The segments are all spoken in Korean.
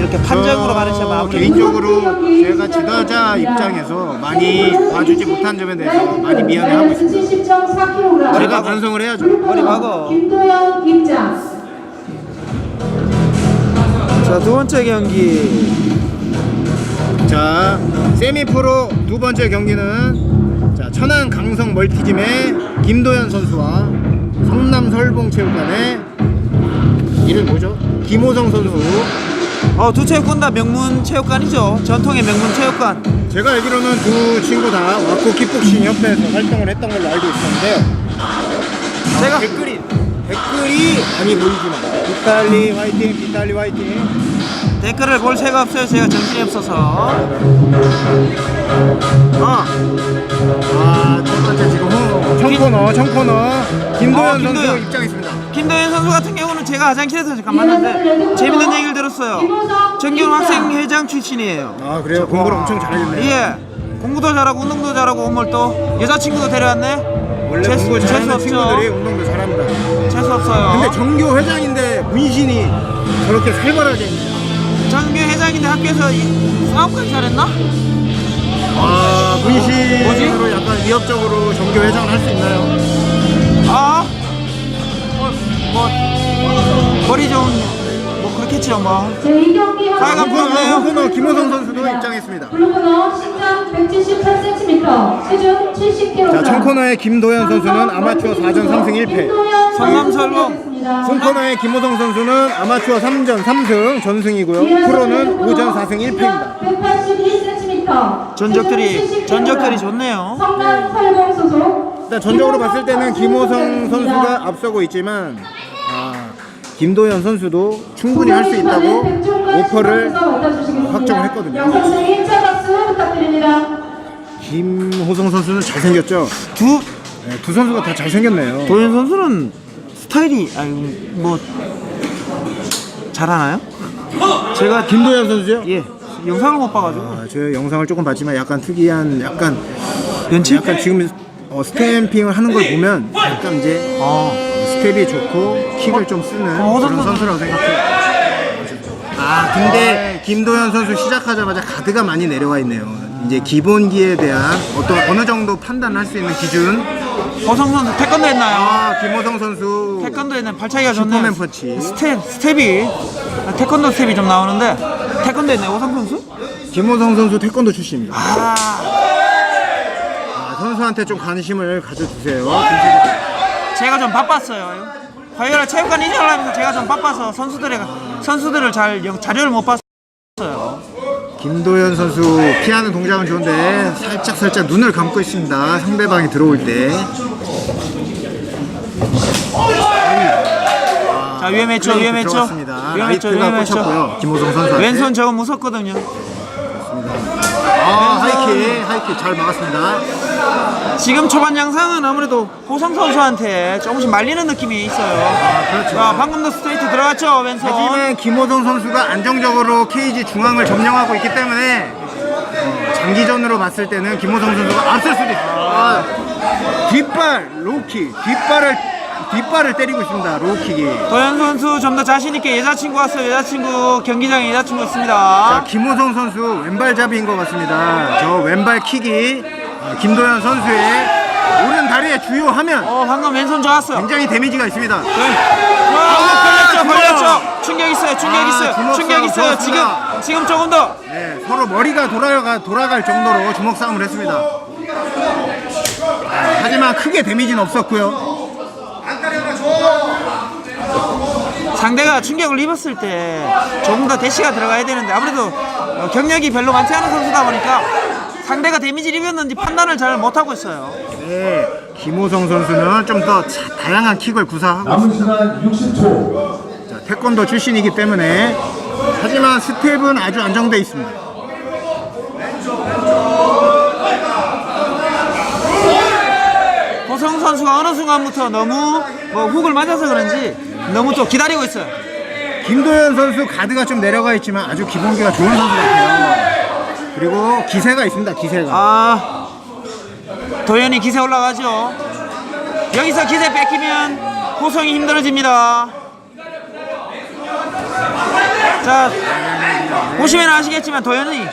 이렇게 판정으로 가르치면 아무래도 개인적으로 제가 지도자 입장에서 많이 봐주지 못한 점에 대해서 많이 미안해하고 있습니다. 70.4kg. 제가 반성을 해야죠. 머리 박어. 자, 두 번째 경기. 자, 세미 프로 두 번째 경기는 자, 천안 강성 멀티짐의 김도현 선수와 성남 설봉 체육관의 이름 뭐죠? 김호성 선수. 어, 두 체육관 다 명문 체육관이죠. 전통의 명문 체육관. 제가 알기로는 두 친구 다 와코 킥복싱 협회에서 활동을 했던 걸로 알고 있었는데요. 제가 댓글이 댓글이 많이 보이지만 비탈리 화이팅, 비탈리 화이팅. 댓글을 볼 새가 없어요. 제가 정신이 없어서. 어, 아, 첫 번째 지금 후 청코너, 청코너 김도현 아, 선수 김도현. 입장했습니다. 김도현 선수 같은 경우 는 제가 화장실에서 잠깐 만났는데 재밌는 얘기를 들었어요. 정기훈 학생회장 출신이에요. 아, 그래요? 공부를 엄청 잘하겠네요. 예. 공부도 잘하고 운동도 잘하고 오늘 또 여자친구도 데려왔네. 원래 재수- 공부 재수 잘하는 없죠. 친구들이 운동도 잘합니다. 재수 없어요. 근데 정교 회장인데 문신이 저렇게 살벌하게 정규 회장인데 학교에서 이- 싸움까지 잘했나? 아 문신으로 약간 위협적으로 정교 회장을 할 수 있나요? 아, 뭐, 뭐 머리 좀뭐 그렇겠죠 뭐. 제2경기 빨간. 코너네요. 코너 김호성 선수도 입장했습니다. 블루 코너 신장 178cm, 체중 70kg. 자 청코너의 김도현 선수는 아마추어 4전 3승 1패 성남설봉. 손코너의 김호성 선수는 아마추어 3전 3승 전승이고요 프로는 5전 4승 1패입니다 181cm. 전적들이 전적들이 좋네요. 성남 설봉 소속. 일단 전적으로 봤을 때는 김호성 선수가 앞서고 있지만 아, 김도현 선수도 충분히 할 수 있다고 오퍼를 확정을 했거든요. 영상승 1차 박수 부탁드립니다. 김호성 선수는 잘생겼죠? 두 네, 두 선수가 다 잘생겼네요. 도현 선수는 스타일이 아니 뭐 잘하나요? 제가 김도현 선수요? 예 영상을 못 봐가지고 아, 제 영상을 조금 봤지만 약간 특이한 약간 연치? 약간 지금 어, 스탬핑을 하는 걸 보면 약간 이제 어. 스텝이 좋고 킥을 좀 쓰는 어, 그런 선수. 선수라고 생각해요. 아 근데 김도현 선수 시작하자마자 가드가 많이 내려와 있네요. 이제 기본기에 대한 어떤 어느 정도 판단할 수 있는 기준. 호성 선수 태권도 했나요? 아 김호성 선수 태권도 했는 발차기가 좋네요. 슈퍼맨 펀치. 스텝 스텝이 아, 태권도 스텝이 좀 나오는데 태권도 했네 호성 선수? 김호성 선수 태권도 출신입니다. 아 아, 선수한테 좀 관심을 가져주세요. 제가 좀 바빴어요. 화요일에 체육관 이전하면서 제가 좀 바빠서 선수들의 선수들을 잘 영- 자료를 못 봤어요. 김도현 선수 피하는 동작은 좋은데 살짝 살짝 눈을 감고 있습니다. 상대방이 들어올 때. 자 위험했죠 위험했죠 들어갔습니다. 위험했죠 라이트가 위험했죠. 꽂혔고요. 김호성 선수한테. 왼손 저거 무섭거든요. 아 하이킥 하이킥 잘 막았습니다. 지금 초반 양상은 아무래도 호성 선수한테 조금씩 말리는 느낌이 있어요. 그렇죠. 자 방금도 스트레이트 들어갔죠 왼손. 하지만 김호성 선수가 안정적으로 케이지 중앙을 점령하고 있기 때문에 어, 장기전으로 봤을 때는 김호성 선수가 앞설 수도 있어요. 아, 뒷발 로우킥 뒷발을 뒷발을 때리고 있습니다. 로우킥이. 도현 선수 좀 더 자신 있게 여자친구 왔어요. 여자친구 경기장에 여자친구 자, 있습니다. 김호성 선수 왼발잡이인 것 같습니다. 저 왼발 킥이 어, 김도현 선수의 오른 다리의 주요 화면 어 방금 왼손 좋았어요. 굉장히 데미지가 있습니다. 와, 걸렸죠! 걸렸죠. 충격 있어요, 충격 아, 있어요, 주먹 충격 싸움 있어요. 지금, 좋았습니다. 지금 조금 더. 네, 서로 머리가 돌아가 돌아갈 정도로 주먹 싸움을 했습니다. 아, 하지만 크게 데미지는 없었고요. 상대가 충격을 입었을 때 조금 더 대시가 들어가야 되는데 아무래도 어, 경력이 별로 많지 않은 선수다 보니까 상대가 데미지를 입었는지 판단을 잘 못하고 있어요. 네, 김호성 선수는 좀 더 다양한 킥을 구사하고 남은 시간 60초. 자, 태권도 출신이기 때문에 하지만 스텝은 아주 안정돼 있습니다. 호성 선수가 어느 순간부터 너무 뭐 훅을 맞아서 그런지 너무 또 기다리고 있어요. 김도현 선수 가드가 좀 내려가 있지만 아주 기본기가 좋은 선수 같아요. 그리고 기세가 있습니다. 기세가. 아 도현이 기세 올라가죠 여기서 기세 뺏기면 호성이 힘들어집니다 자 보시면 아시겠지만 도현이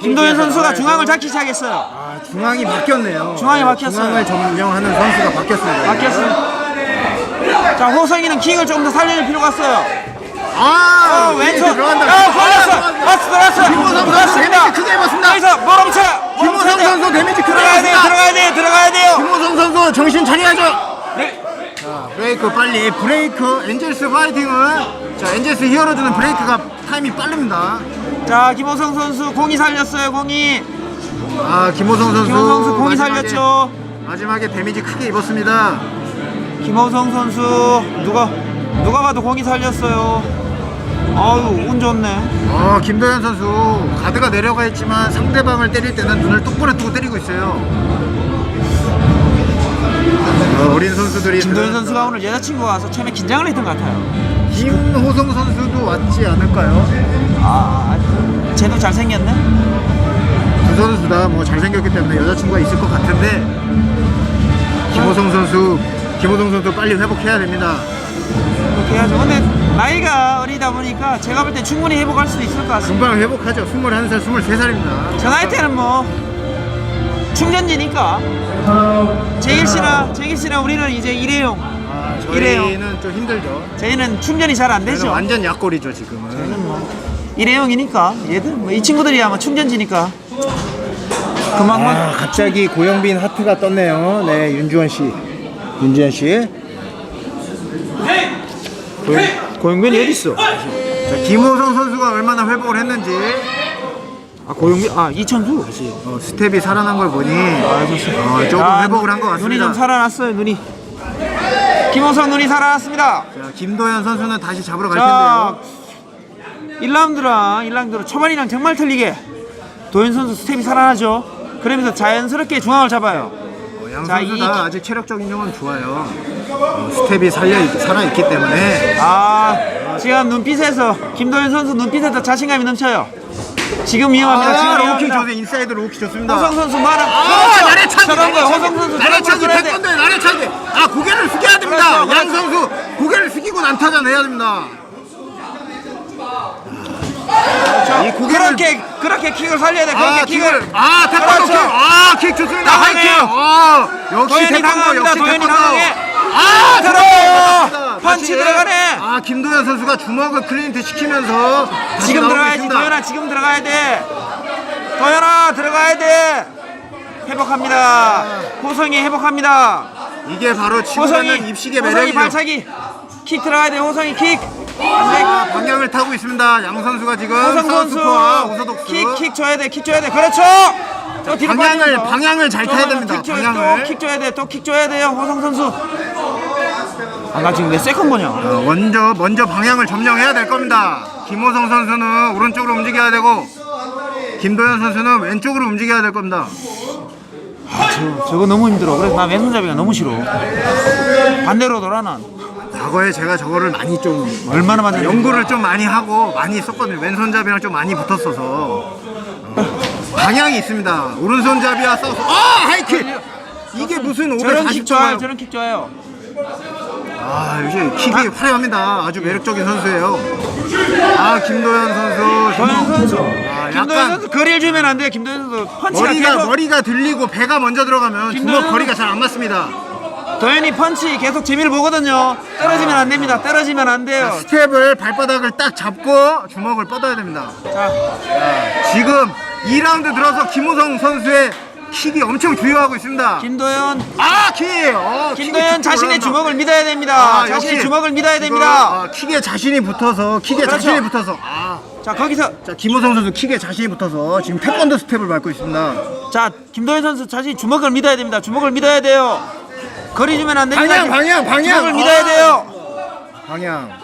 김도현 선수가 중앙을 잡기 시작했어요. 아, 중앙이 바뀌었네요. 중앙이 바뀌었어요. 중앙을 점령하는 선수가 바뀌었습니다. 바뀌었어요. 자 호성이는 킥을 조금 더 살릴 필요가 있어요. 아, 어, 왼손. 들어간다. 아, 걸렸어. 맞스 들어갔어. 김호성 선수. 데미지 크게 입었습니다. 여기서 모롱차. 김호성 선수 데미지 크게 들어가야 돼요. 들어가야 돼요. 들어가야 돼요. 김호성 선수 정신 차려야죠. 네. 자, 브레이크 빨리 브레이크 엔젤스 파이팅은 자 엔젤스 히어로즈는 브레이크가 타임이 빠릅니다. 자 김호성 선수 공이 살렸어요. 공이. 아 김호성 선수 김호성 선수 공이 마지막에- 살렸죠. 마지막에 데미지 크게 입었습니다. 김호성 선수 누가 누가 봐도 공이 살렸어요. 아유 운 좋네. 어 김도현 선수 가드가 내려가 있지만 상대방을 때릴 때는 눈을 똑바로 뜨고 때리고 있어요. 어, 어린 선수들이 김도현 선수가 오늘 여자친구가 와서 처음에 긴장을 했던 것 같아요. 김호성 선수도 왔지 않을까요? 아, 쟤도 잘생겼네. 두 선수 다 뭐 잘생겼기 때문에 여자친구가 있을 것 같은데 김호성 선수 김호성 선수 빨리 회복해야 됩니다. 그렇게 해야죠. 근데 나이가 어리다 보니까 제가 볼 때 충분히 회복할 수도 있을 것 같습니다. 금방 회복하죠. 21살, 23살입니다. 저 나이 때는 뭐 충전지니까 재길 씨나 재길 씨나 우리는 이제 일회용. 아. 저희는 좀 힘들죠. 저희는 충전이 잘안 저희는 되죠. 완전 약골이죠 지금은. 일회용이니까 얘들 뭐 이 친구들이야 뭐 충전지니까 그만만 아, 갑자기 고영빈 하트가 떴네요. 네, 윤주원 씨. 윤주원 씨. 고영빈이 어디 있어? 자, 김호성 선수가 얼마나 회복을 했는지 아 고영빈 아 이천수. 어, 스텝이 살아난 걸 보니 어, 조금 야, 회복을 한것 눈이 같습니다. 좀 살아났어요 눈이. 김호성 눈이 살아났습니다. 자, 김도현 선수는 다시 잡으러 갈 자, 텐데요. 1라운드랑 1라운드로 초반이랑 정말 틀리게 도현 선수 스텝이 살아나죠. 그러면서 자연스럽게 중앙을 잡아요. 어, 양 자, 선수 이- 다 아직 체력적인 점은 좋아요. 어, 스텝이 살려 살아 있기 때문에 아, 지금 눈빛에서 김도현 선수 눈빛에서 자신감이 넘쳐요. 지금 위험합니다. 지금 아, 로키 위험합니다. 좋네. 인사이드 로키 좋습니다. 호성 선수 말은 아, 나래 차기, 저런 거 호성 선수 저런 거 나래차기 끊어야 돼. 태권도에 나래 차기. 아, 고개를 숙여야 됩니다. 그렇죠, 양 선수 고개를 숙이고 난타전 해야 됩니다. 이 고개를 그렇게 그렇게 킥을 살려야 돼. 그렇게 아, 킥을. 킥을 아, 태권도 그렇죠. 킥. 아, 킥 좋습니다. 하이킥. 아, 역시 도현이 태권도 당황합니다. 역시 도현이 태권도. 당황해. 아. 들어갔습니다. 펀치 다시. 들어가네. 아, 김도현 선수가 주먹을 클린트 시키면서 다시 지금 나오고 들어가야지. 있습니다. 도현아 지금 들어가야 돼. 도현아 들어가야 돼. 회복합니다. 호성이 회복합니다. 이게 바로 치고 호성이 가는 입식의 호성이 매력이죠. 발차기. 킥 들어가야 돼. 호성이 킥. 아, 방향을 타고 있습니다. 양 선수가 지금 선수 사우스포와 오소독스. 킥킥 줘야 돼. 킥 줘야 돼. 그렇죠. 저 뒤로 방향을. 방향을 잘 타야 됩니다. 킥 줘야 방향을. 또킥 줘야 돼. 또 킥 줘야 돼요. 호성 선수. 아 나 지금 내 세컨 보냐? 어, 먼저 먼저 방향을 점령해야 될 겁니다. 김호성 선수는 오른쪽으로 움직여야 되고 김도현 선수는 왼쪽으로 움직여야 될 겁니다. 저, 저거 너무 힘들어. 그래서 나 왼손잡이가 너무 싫어. 반대로 돌아 난. 과거에 제가 저거를 많이 좀 얼마나 많이 연구를 좀 많이 하고 많이 썼거든요. 왼손잡이랑 좀 많이 붙었어서 어, 방향이 있습니다. 오른손잡이와 싸워서 아 하이킥 이게 무슨 저런 킥 좋아요. 540점 저런 킥 좋아요. 아 요새 킥이 화려합니다. 아주 매력적인 선수예요. 아 김도현 선수 도현 선수. 아, 김도현 약간 선수 거리를 주면 안 돼. 김도현 선수 펀치가 머리가 계속 머리가 들리고 배가 먼저 들어가면 김도현 주먹 거리가 잘 안 맞습니다. 도현이 펀치 계속 재미를 보거든요. 떨어지면 안 됩니다. 떨어지면 안 돼요. 스텝을 발바닥을 딱 잡고 주먹을 뻗어야 됩니다. 자, 지금 2라운드 들어서 김호성 선수의 킥이 엄청 주요하고 있습니다. 김도현, 아 킥! 어, 김도현 킥이 자신의 올라간다. 주먹을 믿어야 됩니다. 아, 자신의 역시 주먹을 믿어야 됩니다. 아, 킥에 자신이 붙어서 킥에 그렇죠. 자신이 붙어서 아. 자, 거기서 자 김호성 선수 킥에 자신이 붙어서 지금 태권도 스텝을 밟고 있습니다. 자, 김도현 선수 자신 주먹을 믿어야 됩니다. 주먹을 믿어야 돼요. 거리 주면 안 됩니다. 방향, 방향, 방향. 주먹을 믿어야 아. 돼요. 방향.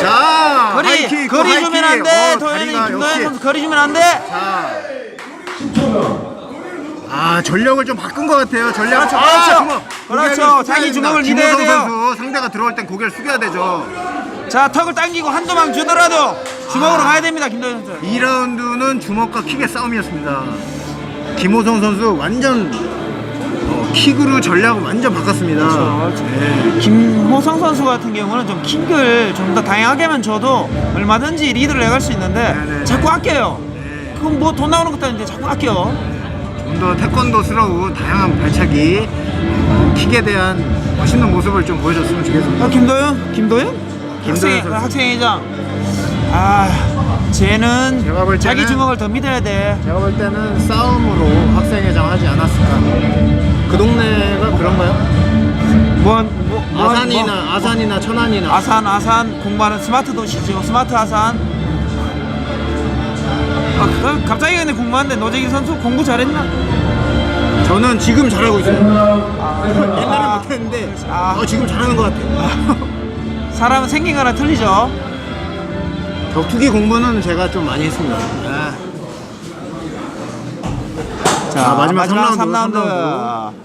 자 거리, 하이킥, 거리 하이킥. 주면 안 돼. 어, 도현이, 다리가 김도현 역시. 선수 거리 주면 안 돼. 자. 아 전력을 좀 바꾼 것 같아요. 전력. 그렇죠, 아, 그렇죠. 그렇죠. 자기. 주먹을 김호성 믿어야 돼요. 선수 상대가 들어올 땐 고개를 숙여야 되죠. 자, 턱을 당기고 한두 방 주더라도 주먹으로 가야 됩니다. 김도현 선수. 2라운드는 주먹과 킥의 싸움이었습니다. 김호성 선수 완전 어, 킥으로 전략을 완전 바꿨습니다. 그렇죠. 네. 김호성 선수 같은 경우는 좀 킥을 좀 더 다양하게만 줘도 얼마든지 리드를 내갈 수 있는데 네네. 자꾸 아껴요. 그건 뭐돈 나오는 것도 아닌데 자꾸 아껴. 좀더 태권도스러운 다양한 발차기, 어, 킥에 대한 멋있는 모습을 좀 보여줬으면 좋겠습니다. 어, 김도현? 김도현? 김도현 학생, 선수. 학생회장. 아, 쟤는 제가 볼 때는- 자기 주먹을 더 믿어야 돼. 제가 볼 때는 싸움으로 학생회장 하지 않았을까. 그 동네가 그런가요? 뭐, 뭐, 뭐, 아산이나 뭐, 아산이나 천안이나 아산, 아산 공부하는 스마트 도시죠. 스마트 아산. 아, 그, 갑자기 근데 궁금한데 노재기 선수 공부 잘했나? 저는 지금 잘하고 있어요. 옛날에 아, 못했는데 아. 어, 지금 잘하는 것 같아요. 사람은 생긴 거랑 틀리죠. 격투기 공부는 제가 좀 많이 했습니다. 아, 자, 아, 마지막 삼 3라운드. 라운드,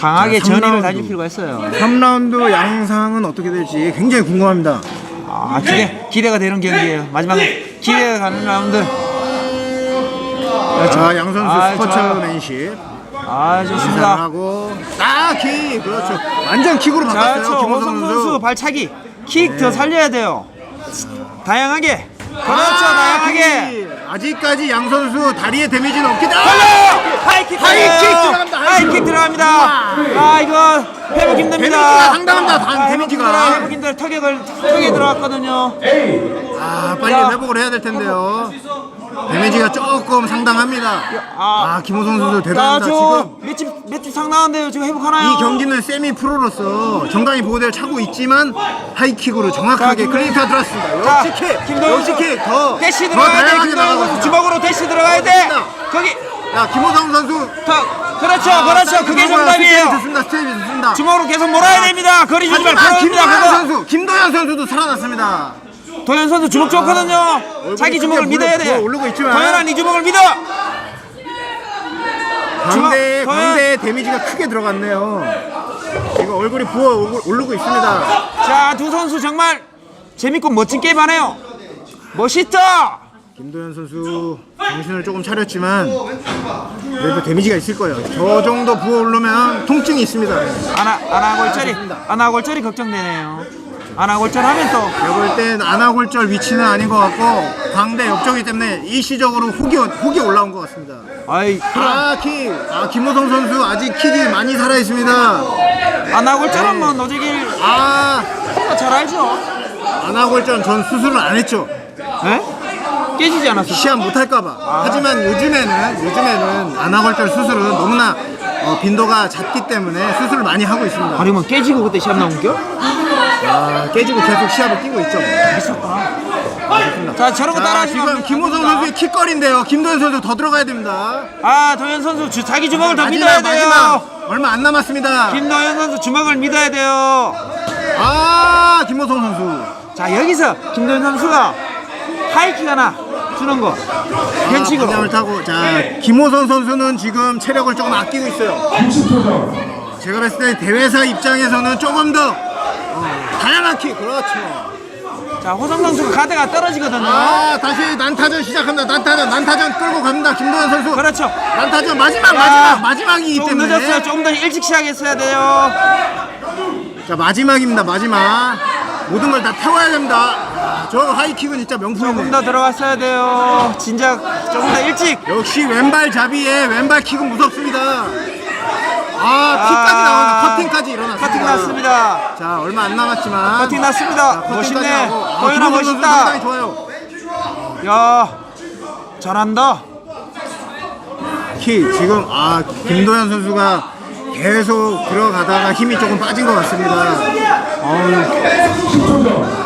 강하게 자, 삼 전의를 라운드. 다질 필요가 있어요. 3라운드 양상은 어떻게 될지 굉장히 궁금합니다. 아, 기대, 기대가 되는 경기예요. 마지막 기대가 가는 라운드. 자, 양 선수 아, 스포츠맨십 아, 좋습니다. 하고 아, 킥! 그렇죠. 완전 킥으로 자, 바꿨어요. 저 김호성 호성 선수 선수. 발차기. 킥 더 살려야 돼요. 다양하게. 그렇죠, 아, 다양하게. 킥! 아직까지 양 선수 다리에 데미지는 없기 때문에 하이킥 하이킥. 들어갑니다, 하이킥. 하이킥 들어갑니다. 아, 이거 회복 힘듭니다. 데미지가 상당합니다, 단- 아, 회복 데미지가. 힘들어요. 회복 힘들어요. 턱에, 턱에 들어갔거든요. 아, 빨리 야. 회복을 해야 될 텐데요. 데미지가 조금 상당합니다. 아. 아, 김호성 선수 자, 대단합니다. 지금 저 몇집 몇 집 상나는데요. 지금 회복하나요? 이 경기는 세미 프로로서 정강이 보호대를 차고 있지만 하이킥으로 정확하게 자, 클린타 들어왔습니다. 자, 역시 킥, 김도현 역시 킥, 더, 대시 더 들어가야 돼. 다양하게 김도현 선수 나가고 주먹으로 대시 들어가야 돼. 거기 야, 김호성 선수. 턱. 그렇죠, 아, 그렇죠. 그게. 정답이에요. 스텝이 좋습니다. 스텝이 좋습니다. 주먹으로 계속 몰아야 됩니다. 거리 주지 말고 하지만. 김도현 그거. 선수, 김도현 선수도 살아났습니다. 도현 선수 주먹 좋거든요. 자기 주먹을 믿어야 돼. 있지만. 도현아, 네 주먹을 믿어. 광대, 도현- 광대에 데미지가 크게 들어갔네요. 지금 얼굴이 부어 오르고 있습니다. 자, 두 선수 정말 재밌고 멋진 게임 하네요. 멋있다. 김도현 선수 정신을 조금 차렸지만 그래도 데미지가 있을 거예요. 저 정도 부어 오르면 통증이 있습니다. 아나 아나골절이 아나골절이 걱정되네요. 아나골절 하면 또 제가 볼땐 아나골절 위치는 아닌 것 같고 광대 옆쪽이기 때문에 일시적으로 혹이 혹이 올라온 것 같습니다. 아이 아 킥! 아 김호성 선수 아직 킥이 많이 살아 있습니다. 아나골절은 뭐 노재길 아잘 알죠. 아나골절 전 수술을 안 했죠. 에? 깨지지 않았어. 시합 못 할까봐. 하지만 요즘에는 요즘에는 아나골절 수술은 너무나 어, 빈도가 잦기 때문에 수술을 많이 하고 있습니다. 아니 뭐 깨지고 그때 시합 나온 겨? 아, 깨지고 계속 시합을 뛰고 있죠. 자 저런 거 자, 따라하시면 지금 김호성 선수의 킥거리인데요. 김도현 선수 더 들어가야 됩니다. 아 도현 선수 주, 자기 주먹을 더 마지막 믿어야 돼요. 마지막 얼마 안 남았습니다. 김도현 선수 주먹을 믿어야 돼요. 아 김호성 선수. 자 여기서 김도현 선수가 하이킥 하나 주는 거 아, 변칙으로 방향을 타고 자 김호성 선수는 지금 체력을 조금 아끼고 있어요. 60초 전. 제가 봤을 때 대회사 입장에서는 조금 더 어, 다양한 킥 그렇죠. 자 호성 선수가 가드가 떨어지거든요. 아 다시 난타전 시작합니다. 난타전 난타전 끌고 갑니다. 김도현 선수. 그렇죠. 난타전 마지막 자, 마지막 마지막이기 조금 때문에 늦었어요. 조금 더 일찍 시작했어야 돼요. 자 마지막입니다. 마지막 모든 걸 다 태워야 됩니다. 아, 저 하이킥은 진짜 조금 명품이네. 더 들어갔어야 돼요. 진작 조금 더 일찍. 역시 왼발 잡이에 왼발 킥은 무섭습니다. 아 킥까지 커팅까지 자 얼마 안 남았지만 커팅 났습니다. 커팅까지 멋있네. 하고. 아, 김호성 선수 멋있다. 상당히 좋아요. 야 잘한다. 킥 지금 아 김도현 선수가 계속 들어가다가 힘이 조금 빠진 것 같습니다. 어우, 10초 전.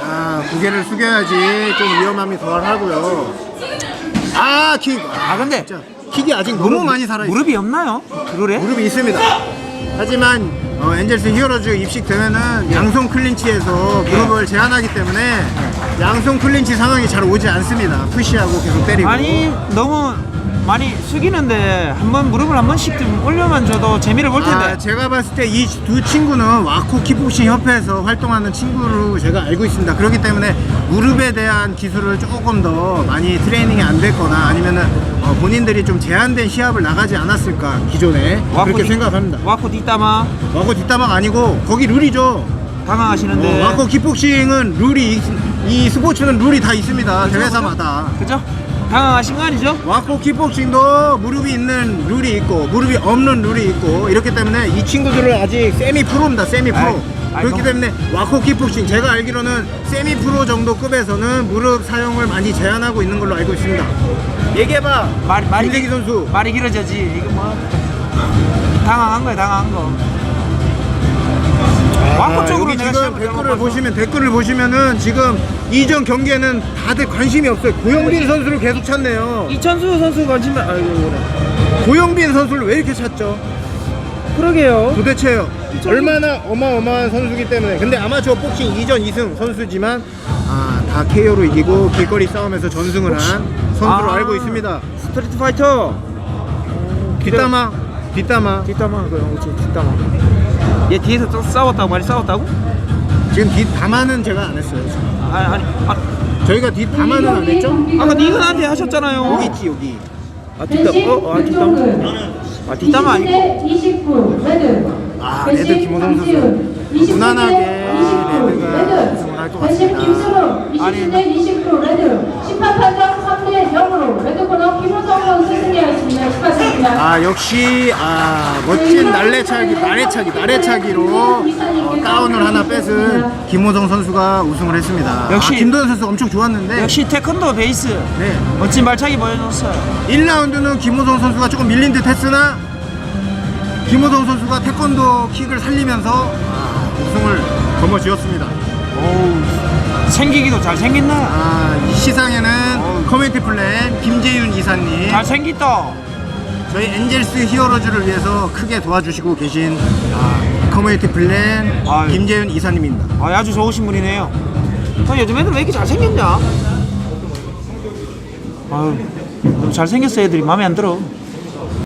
자 고개를 숙여야지 좀 위험함이 덜하고요. 아 킥. 아 근데 자 킥이 아직 너무 많이 살아 있어요. 무릎이 없나요? 그래? 무릎이 있습니다. 하지만 어, 엔젤스 히어로즈 입식되면은 양손 클린치에서 무릎을 제한하기 때문에 양손 클린치 상황이 잘 오지 않습니다. 푸시하고 계속 때리고. 아니 너무 많이 숙이는데 한번 무릎을 한 번씩 좀 올려만 줘도 재미를 볼 텐데. 아, 제가 봤을 때 이 두 친구는 와코 킥복싱 협회에서 활동하는 친구로 제가 알고 있습니다. 그렇기 때문에 무릎에 대한 기술을 조금 더 많이 트레이닝이 안 됐거나 아니면은 어, 본인들이 좀 제한된 시합을 나가지 않았을까 기존에 그렇게 뒷- 생각합니다. 와코 뒷담화 와코 뒷담화가 아니고 거기 룰이죠. 당황하시는데. 어, 와코 킥복싱은 룰이 이, 이 스포츠는 룰이 다 있습니다. 대회사마다. 그죠? 당황하신 거 아니죠? 와코 킥복싱도 무릎이 있는 룰이 있고 무릎이 없는 룰이 있고 이렇기 때문에 이 친구들은 아직 세미 프로입니다 세미 프로 아이, 아이, 그렇기 너무- 때문에 와코 킥복싱 제가 알기로는 세미 프로 정도 급에서는 무릎 사용을 많이 제한하고 있는 걸로 알고 있습니다 얘기해봐 말, 말이, 김대기 선수 말이 길어져지. 이거 뭐. 당황한 거야, 당황한 거. 와코 아, 쪽으로 여기 내가 지금 시합을 댓글을. 보시면 댓글을 보시면은 지금 이전 경기에는 다들 관심이 없어요 고영빈 선수를 계속 찾네요 이천수 선수 관심, 아이고, 그래. 고영빈 선수를 왜 이렇게 찾죠? 그러게요. 도대체 얼마나 어마어마한 선수기 때문에 근데 아마추어 복싱 2전 2승 선수지만 아, 다 KO로 이기고 길거리 싸움에서 전승을 한 선수로 아, 알고 있습니다 스트리트 파이터. 뒷담화 뒷담화 뒷담화, 그, 그렇지, 뒷담화. 얘 뒤에서 또 싸웠다고, 많이 싸웠다고? 지금 뒷 담화는 제가 안 했어요 지금. 아니, 아니, 아, 저희가 뒷 담화는 안 했죠? 아까 니가 나한테 하셨잖아요. 여기 있지 여기 아, 뒷담, 어, 아, 뒷담. 아, 뒷담화 아니고. 29 레드 아, 레드 김호동 선수. 무난하게 레드가 우승을 할 것 같습니다. 김승우 27대 29 레드 심판 판정 3대 0으로 레드 코너 김호동 선수 승리하였습니다. 축하드립니다. 아 역시 아 멋진 날래차기 날래차기 날래차기로 어, 다운을 하나 뺏은 김호정 선수가 우승을 했습니다. 역시- 아, 김도현 선수 엄청 좋았는데 역시 태권도 베이스. 네 멋진 발차기 보여줬어요. 1라운드는 김호정 선수가 조금 밀린 듯 했으나 김호정 선수가 태권도 킥을 살리면서 아, 우승을 거머쥐었습니다. 어우, 생기기도 잘 생겼나? 아, 이 시상에는 커뮤니티 플랜 김재윤 이사님 잘 생겼다. 저희 엔젤스 히어로즈를 위해서 크게 도와주시고 계신 아, 커뮤니티 플랜 아유. 김재윤 이사님입니다. 아, 아주 좋으신 분이네요. 아, 요즘 애들 왜 이렇게 잘 생겼냐? 아유, 너무 잘생겼어 애들이 마음에 안 들어.